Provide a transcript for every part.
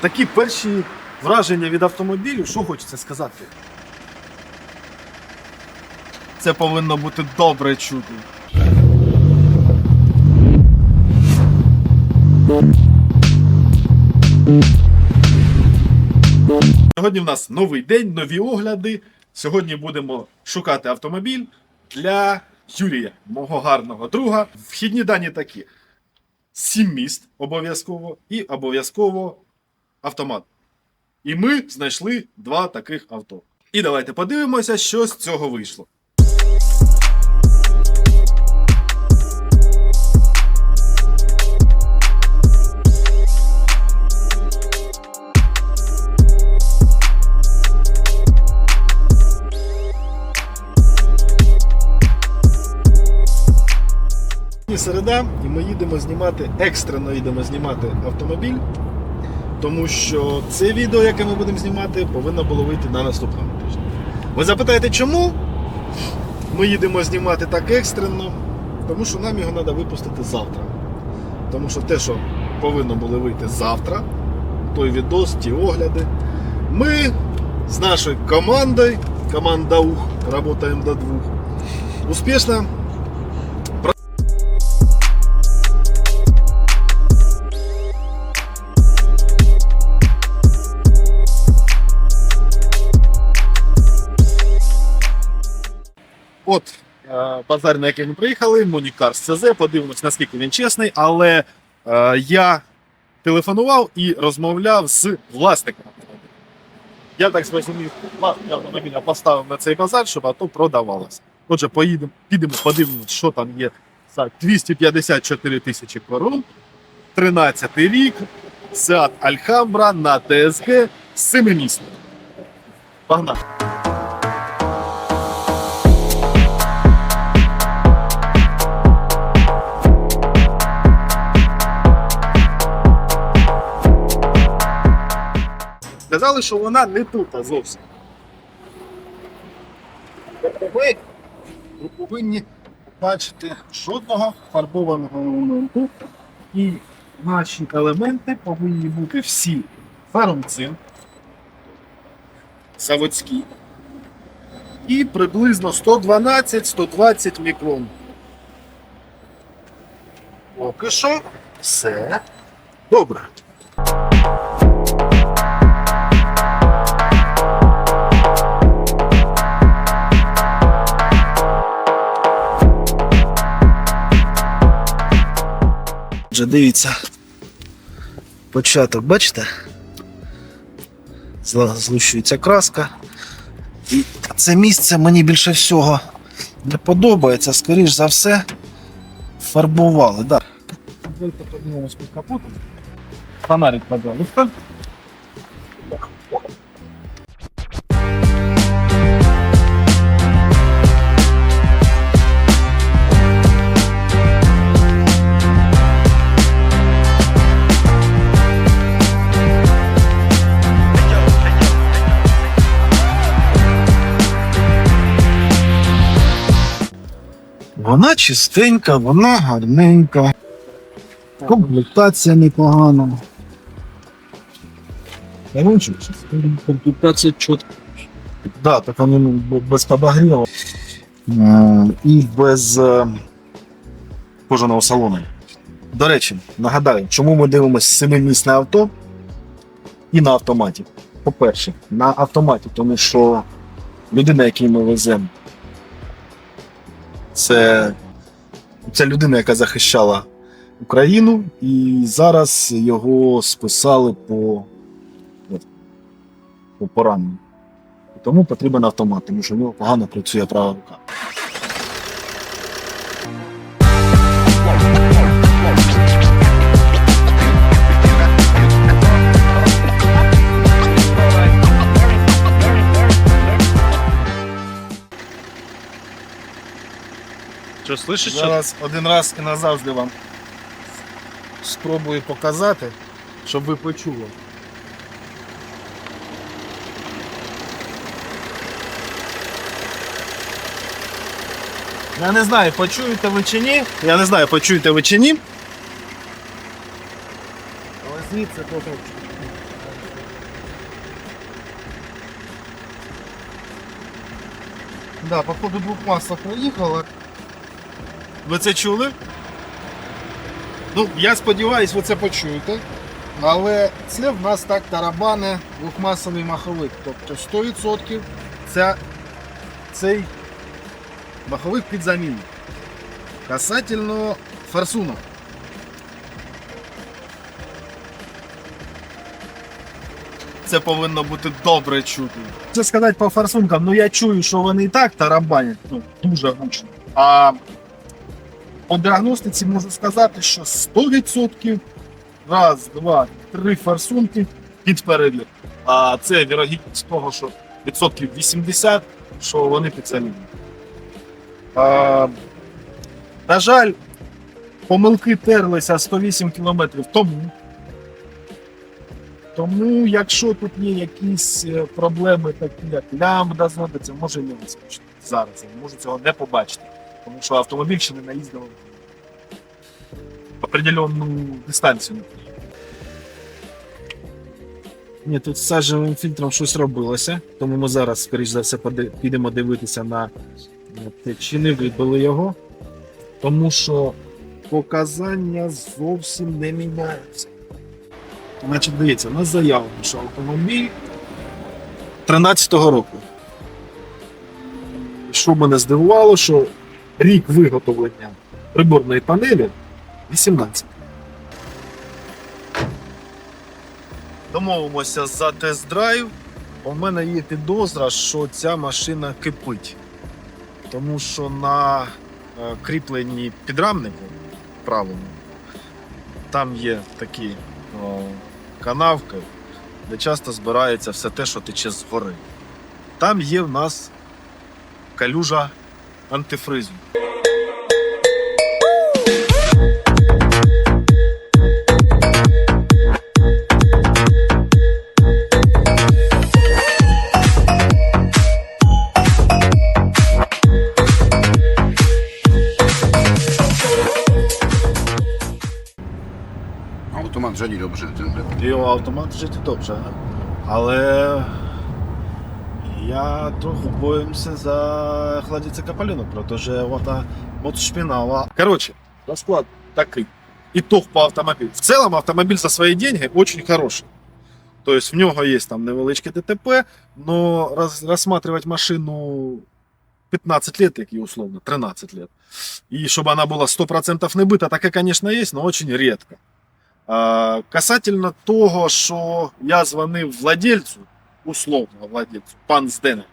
Такі перші враження від автомобілю, що хочеться сказати? Це повинно бути добре чути. Сьогодні в нас новий день, нові огляди. Сьогодні будемо шукати автомобіль для Юрія, мого гарного друга. Вхідні дані такі: сім міст обов'язково і обов'язково автомат. І ми знайшли два таких авто. І давайте подивимося, що з цього вийшло. Сьогодні середа, і ми їдемо знімати, екстрено їдемо знімати автомобіль, тому що це відео, яке ми будемо знімати, повинно було вийти на наступному тижні. Ви запитаєте, чому ми їдемо знімати так екстрено? Тому що нам його треба випустити завтра. Тому що те, що повинно було вийти завтра, той відос, ті огляди, ми з нашою командою, команда УХ, працюємо до двох, успішно базар, на який ми приїхали, Монікар з ЦЗ, подивимось, наскільки він чесний, але е, я телефонував і розмовляв з власником. Я так зрозумів, власник автомобіля поставив на цей базар, щоб авто продавалося. Отже, поїдемо, підемо, подивимось, що там є за 254 тисячі корон, 13 рік, Seat Alhambra на ТСГ з 7 місць. Погнали! Сказали, що вона не тут а зовсім. Ви ви повинні бачити жодного фарбованого елементу. І наші елементи повинні бути всі фаромцин, заводські. І приблизно 112-120 мікрон. Поки що все добре. Вже дивіться. Початок, бачите? Злущується краска. І це місце мені більше всього не подобається. Скоріш за все, фарбували. Да. Під капотом. Фонарик, пожалуйста. Вона чистенька, вона гарненька. Комплектація непогана. Комплектація чітка. Да, так вони ну, без подогріву. Е, І без е, кожаного салону. До речі, нагадаю, чому ми дивимося семимісне авто і на автоматі. По-перше, на автоматі, тому що людина, якій ми веземо, це, це людина, яка захищала Україну, і зараз його списали по, по пораненню. Тому потрібен автомат, тому що в нього погано працює права рука. Що, слышиш? Зараз один раз і назавжди вам спробую показати, щоб ви почули. Я не знаю, почуєте ви чи ні. Я не знаю, почуєте ви чи ні. Але звідси то Да, походу двох масок проїхала. Ви це чули? Ну, я сподіваюсь, ви це почуєте. Але це в нас так тарабане двохмасовий маховик. Тобто 100% це цей маховик під заміну. Касательно форсунок. Це повинно бути добре чутно. Це сказати по форсункам, ну я чую, що вони і так тарабанять ну, дуже гучно. А по діагностиці можу сказати, що 100% раз, два, три форсунки під перегляд. А це вірогідність того, що відсотків 80, що вони під самі. На жаль, помилки терлися 108 км тому. Тому, якщо тут є якісь е, проблеми, такі як лямбда зводиться, може не вискочити зараз. Я можу цього не побачити. Тому що автомобіль ще не наїздив определенну дистанцію. Ні, тут з сажевим фільтром щось робилося, тому ми зараз, скоріш за все, підемо дивитися на те, чи не вибили його. Тому що показання зовсім не міняються. Значить, дивіться, у нас заявлено, що автомобіль 13-го року. Що мене здивувало, що рік виготовлення приборної панелі 18. Домовимося за тест-драйв. У мене є підозра, що ця машина кипить. Тому що на е, кріпленні підрамнику правому там є такі о, канавки, де часто збирається все те, що тече згори. Там є в нас калюжа антифризу. Automat řadí dobře, ten Його автомат жити добре. Але я трохи боюся за хладіця Капаліну, тому що вона от шпінала. Коротше, розклад такий. Итог по автомобілю. В цілому автомобіль за свої деньги очень хороший. Тобто в нього є там невеличке ДТП, но роз, розсматривать машину 15 лет, як і условно, 13 лет. І щоб вона була 100% не бита, таке, звісно, є, але дуже рідко. А, касательно того, що я дзвонив владельцю, условно владельцю, пан Здене,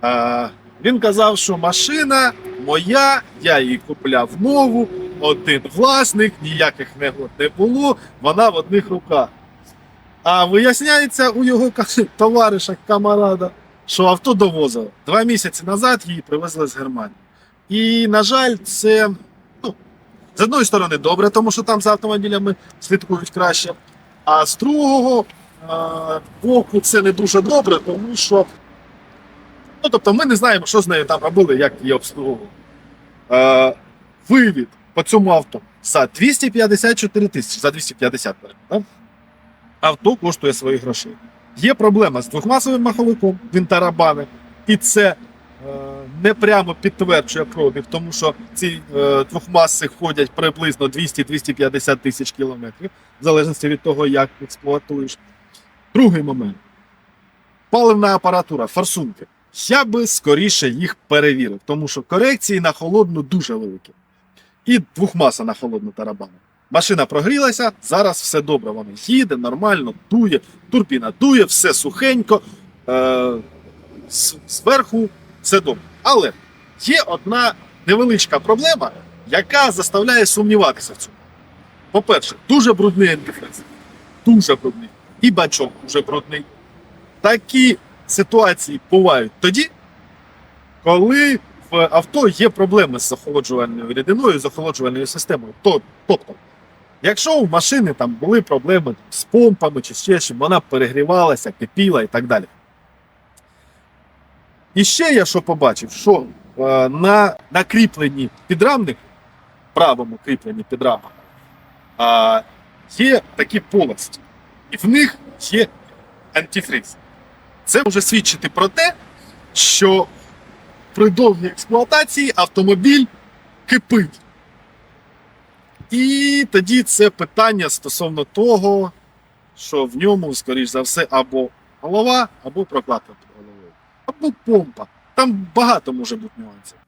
а, він казав, що машина моя, я її купляв нову, один власник, ніяких негод не було, вона в одних руках. А виясняється у його товариша, камарада, що авто довозили. Два місяці назад її привезли з Германії. І, на жаль, це ну, з одної сторони добре, тому що там за автомобілями слідкують краще. А з другого боку це не дуже добре, тому що ну, тобто ми не знаємо, що з нею там робили, як її обслуговували. Е, вивід по цьому авто за 254 тисячі, за 250 да? авто коштує своїх грошей. Є проблема з двохмасовим маховиком, він тарабани, і це е, не прямо підтверджує пробіг, тому що ці е, двохмаси ходять приблизно 200-250 тисяч кілометрів, в залежності від того, як експлуатуєш. Другий момент. Паливна апаратура, форсунки. Я би скоріше їх перевірив, тому що корекції на холодну дуже великі. І двохмаса на холодну тарабану. Машина прогрілася, зараз все добре. Вона їде, нормально, дує, турбіна дує, все сухенько. Е, зверху все добре. Але є одна невеличка проблема, яка заставляє сумніватися в цьому. По-перше, дуже брудний антифриз. Дуже брудний. І бачок дуже брудний. Такі ситуації бувають тоді, коли в авто є проблеми з охолоджувальною рідиною, з охолоджувальною системою. Тобто, якщо у машини там були проблеми з помпами чи ще чим, вона перегрівалася, кипіла і так далі. І ще я що побачив, що е, на, на кріпленні підрамнику, правому кріпленні підрамника, є такі полості, і в них є антифриз. Це може свідчити про те, що при довгій експлуатації автомобіль кипить. І тоді це питання стосовно того, що в ньому, скоріш за все, або голова, або прокладка під головою, або помпа. Там багато може бути нюансів.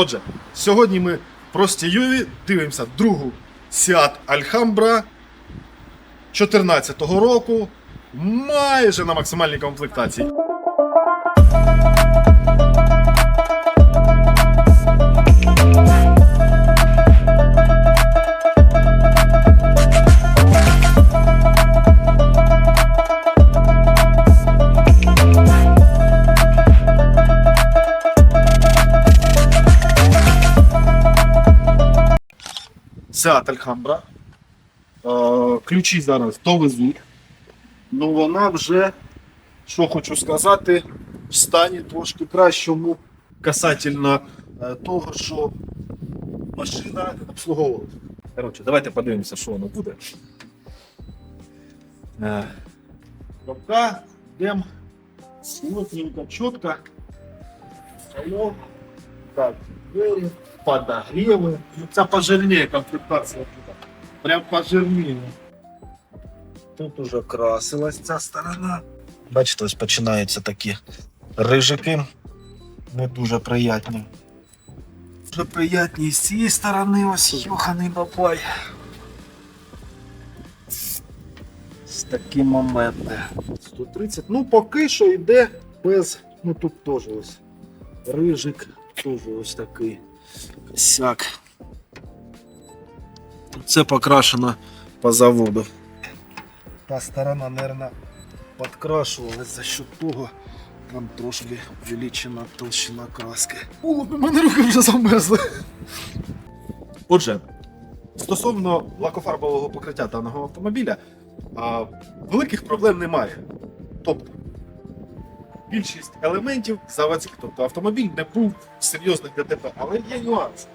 Отже, сьогодні ми в простій Юві дивимося другу Сіат Альхамбра 14-го року, майже на максимальній комплектації. Seat Alhambra. Е, Ключі зараз довезуть. Ну вона вже, що хочу сказати, в стані трошки кращому касательно е, того, що машина обслуговувала. Коротше, давайте подивимося, що воно буде. Рука, йдемо плотненько, чітко. Так, двері, подогріви. Ну, Це пожирніє комплектація. тут. Прям пожирніє. Тут уже красилась ця сторона. Бачите, ось починаються такі рижики. Не дуже приятні. Дуже приятні з цієї сторони ось йоханий бабай. Ось такі моменти. 130. Ну, поки що йде без. Ну тут теж ось рижик, теж ось такий косяк. Це покрашено по заводу. Та сторона, мабуть, підкрашувалась за счет того, там трошки увеличена толщина краски. О, у мене руки вже замерзли. Отже, стосовно лакофарбового покриття даного автомобіля, великих проблем немає. Тобто, більшість елементів заводських, тобто автомобіль не був серйозних ДТП, але є нюанс.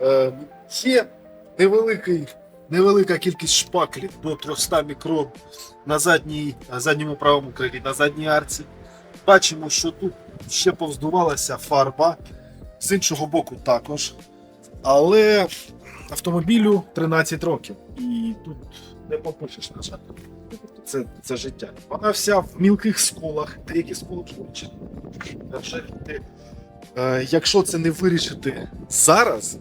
Е, є невеликий, невелика кількість шпаклів до 300 мікрон на задній, на задньому правому крилі, на задній арці. Бачимо, що тут ще повздувалася фарба, з іншого боку також. Але автомобілю 13 років. І тут не попишеш, на жаль. Це, це життя. Вона вся в мілких сколах, деякі сколи вилучені. Е, якщо це не вирішити зараз,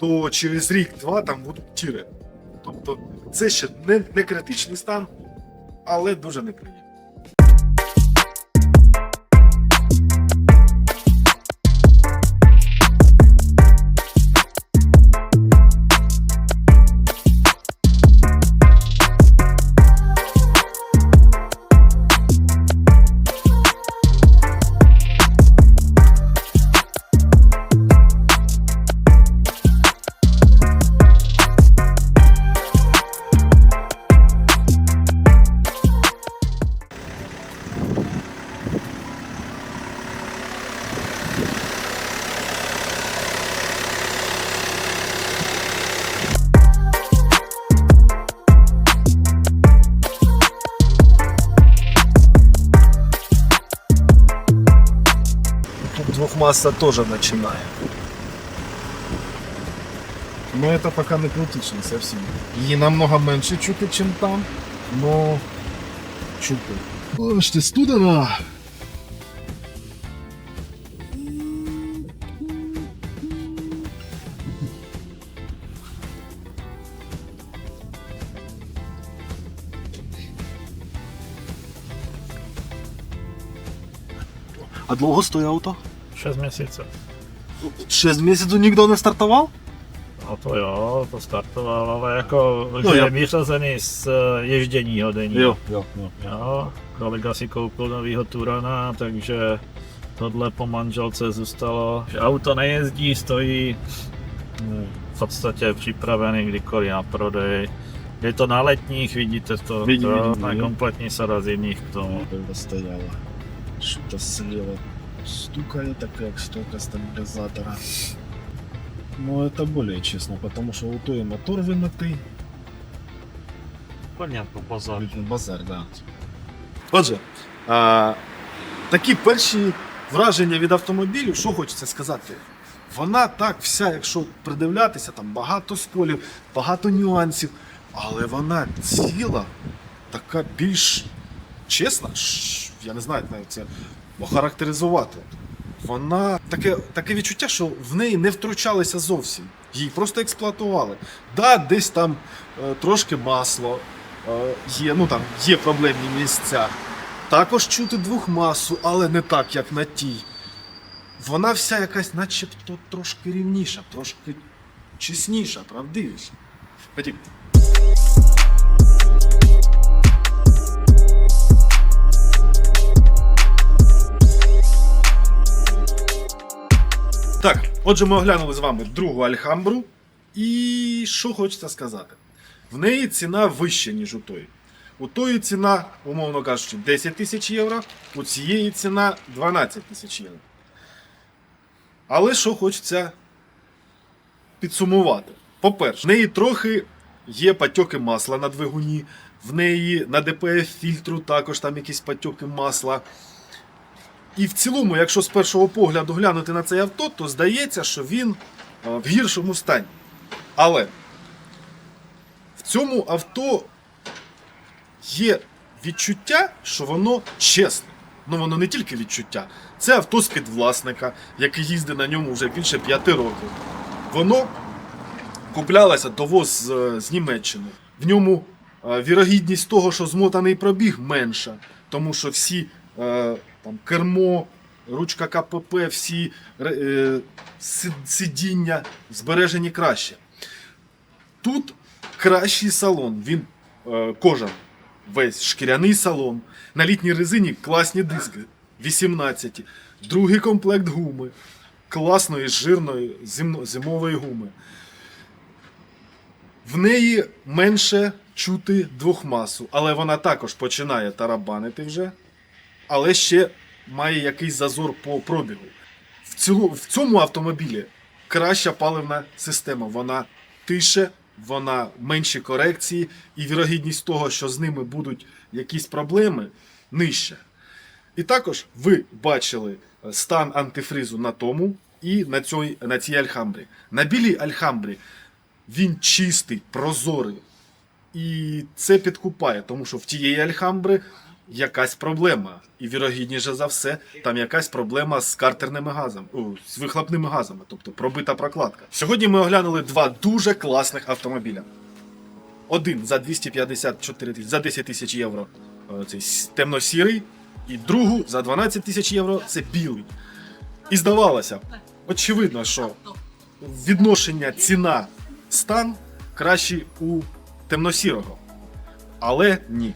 то через рік-два там будуть тіри. Тобто це ще не, не критичний стан, але дуже неприємно. Двухмасса тоже начинает. Но это пока не критично совсем. Її намного менше чути, ніж там, но чути. Бачите, студена. А довго стоїть авто? 6 měsíců. 6 měsíců nikdo nestartoval? No to jo, to startoval, ale jako, no, je vyřazený z eh, ježděního hodení. Jo, jo, jo. jo kolega si koupil novýho Turana, takže tohle po manželce zůstalo. Že auto nejezdí, stojí eh, v podstatě připravený kdykoliv na prodej. Je to na letních, vidíte to, vidím, to vidí, na kompletní sada zimních k tomu. To to se dělat. стукает, так как столько стабилизатора. Но это более честно, потому что у той мотор вынутый. Понятно, базар. Базар, да. Отже, а, такі перші враження від автомобілю, що хочеться сказати. Вона так вся, якщо придивлятися, там багато сколів, багато нюансів, але вона ціла, така більш чесна, ш- я не знаю, як навіть це охарактеризувати. Вона таке, таке відчуття, що в неї не втручалися зовсім. Її просто експлуатували. Да, десь там е, трошки масло, е, є, ну там є проблемні місця. Також чути двохмасу, але не так, як на тій. Вона вся якась, начебто, трошки рівніша, трошки чесніша, правдивіша. Ходім. Так, отже, ми оглянули з вами другу Альхамбру. І що хочеться сказати? В неї ціна вища, ніж у тої. У тої ціна, умовно кажучи, 10 тисяч євро, у цієї ціна 12 тисяч євро. Але що хочеться підсумувати? По-перше, в неї трохи є патьоки масла на двигуні, в неї на ДПФ фільтру також там якісь патьоки масла. І в цілому, якщо з першого погляду глянути на цей авто, то здається, що він е, в гіршому стані. Але в цьому авто є відчуття, що воно чесне. Ну воно не тільки відчуття. Це авто з-під власника, який їздить на ньому вже більше п'яти років. Воно куплялося довоз з, з Німеччини. В ньому е, вірогідність того, що змотаний пробіг, менша, тому що всі е, там, кермо, ручка КПП, всі е, сидіння збережені краще. Тут кращий салон. Він е, кожан весь шкіряний салон. На літній резині класні диски 18. Другий комплект гуми. Класної жирної зимової гуми. В неї менше чути двохмасу, але вона також починає тарабанити вже. Але ще має якийсь зазор по пробігу. В, цілу, в цьому автомобілі краща паливна система. Вона тише, вона менші корекції, і вірогідність того, що з ними будуть якісь проблеми, нижча. І також ви бачили стан антифризу на тому і на цій, на цій Альхамбрі. На білій Альхамбрі він чистий, прозорий. І це підкупає, тому що в тієї Альхамбри якась проблема. І вірогідніше за все, там якась проблема з картерними газами, о, з вихлопними газами, тобто пробита прокладка. Сьогодні ми оглянули два дуже класних автомобіля. Один за 254 тисячі, за 10 тисяч євро е, цей темно-сірий, і другу за 12 тисяч євро це білий. І здавалося, очевидно, що відношення ціна стан кращий у темно-сірого. Але ні.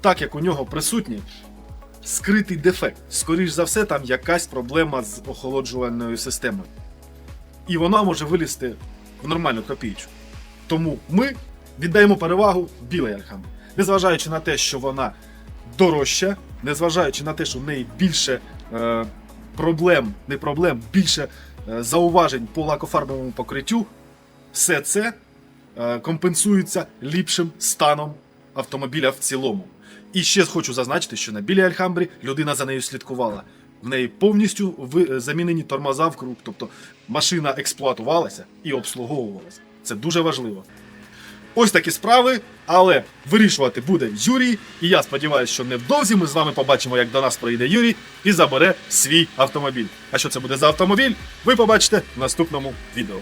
Так як у нього присутній скритий дефект. Скоріш за все, там якась проблема з охолоджувальною системою. І вона може вилізти в нормальну копійку. Тому ми віддаємо перевагу білій Альхамбі. Незважаючи на те, що вона дорожча, незважаючи на те, що в неї більше е, проблем, не проблем, більше е, зауважень по лакофарбовому покриттю, все це е, компенсується ліпшим станом автомобіля в цілому. І ще хочу зазначити, що на білій Альхамбрі людина за нею слідкувала. В неї повністю замінені тормоза в круг, тобто машина експлуатувалася і обслуговувалася. Це дуже важливо. Ось такі справи, але вирішувати буде Юрій. І я сподіваюся, що невдовзі ми з вами побачимо, як до нас прийде Юрій і забере свій автомобіль. А що це буде за автомобіль, ви побачите в наступному відео.